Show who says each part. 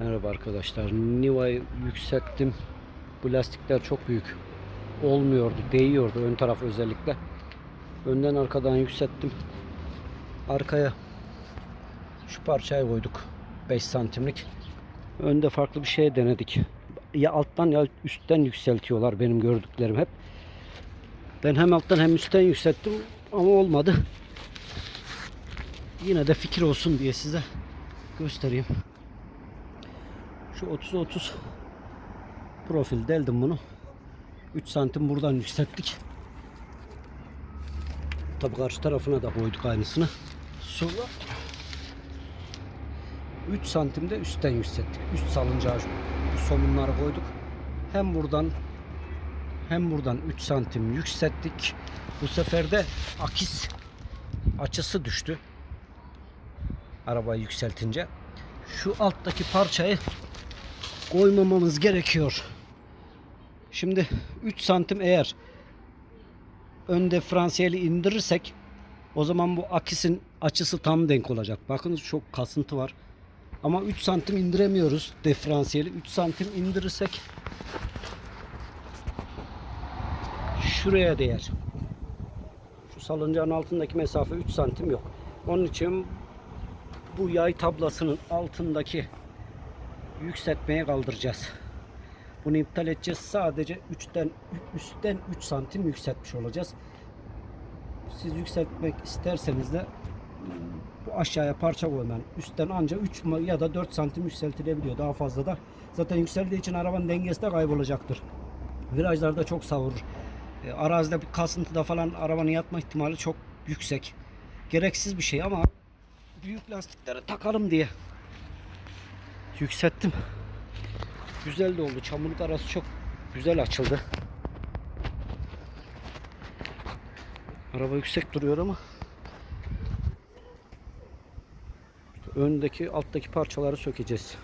Speaker 1: Merhaba arkadaşlar. Niva'yı yükselttim. Bu lastikler çok büyük. Olmuyordu, değiyordu ön taraf özellikle. Önden arkadan yükselttim. Arkaya şu parçayı koyduk. 5 santimlik. Önde farklı bir şey denedik. Ya alttan ya üstten yükseltiyorlar benim gördüklerim hep. Ben hem alttan hem üstten yükselttim ama olmadı. Yine de fikir olsun diye size göstereyim. Şu 30 30 profil deldim bunu. 3 santim buradan yükselttik. Tabi karşı tarafına da koyduk aynısını. Sonra 3 santimde üstten yükselttik. Üst salıncağı somunları koyduk. Hem buradan hem buradan 3 santim yükselttik. Bu sefer de akis açısı düştü. Arabayı yükseltince. Şu alttaki parçayı koymamamız gerekiyor. Şimdi 3 santim eğer ön diferansiyeli indirirsek o zaman bu akisin açısı tam denk olacak. Bakın çok kasıntı var. Ama 3 santim indiremiyoruz diferansiyeli. 3 santim indirirsek şuraya değer. Şu salıncağın altındaki mesafe 3 santim yok. Onun için bu yay tablasının altındaki yükseltmeye kaldıracağız. Bunu iptal edeceğiz. Sadece 3'ten üstten 3 santim yükseltmiş olacağız. Siz yükseltmek isterseniz de bu aşağıya parça koyman. Üstten ancak 3 ya da 4 santim yükseltilebiliyor. Daha fazla da. Zaten yükseldiği için arabanın dengesi de kaybolacaktır. Virajlarda çok savurur. E, arazide bir kasıntıda falan arabanın yatma ihtimali çok yüksek. Gereksiz bir şey ama büyük lastikleri takalım diye yükselttim. Güzel de oldu. Çamurluk arası çok güzel açıldı. Araba yüksek duruyor ama öndeki alttaki parçaları sökeceğiz.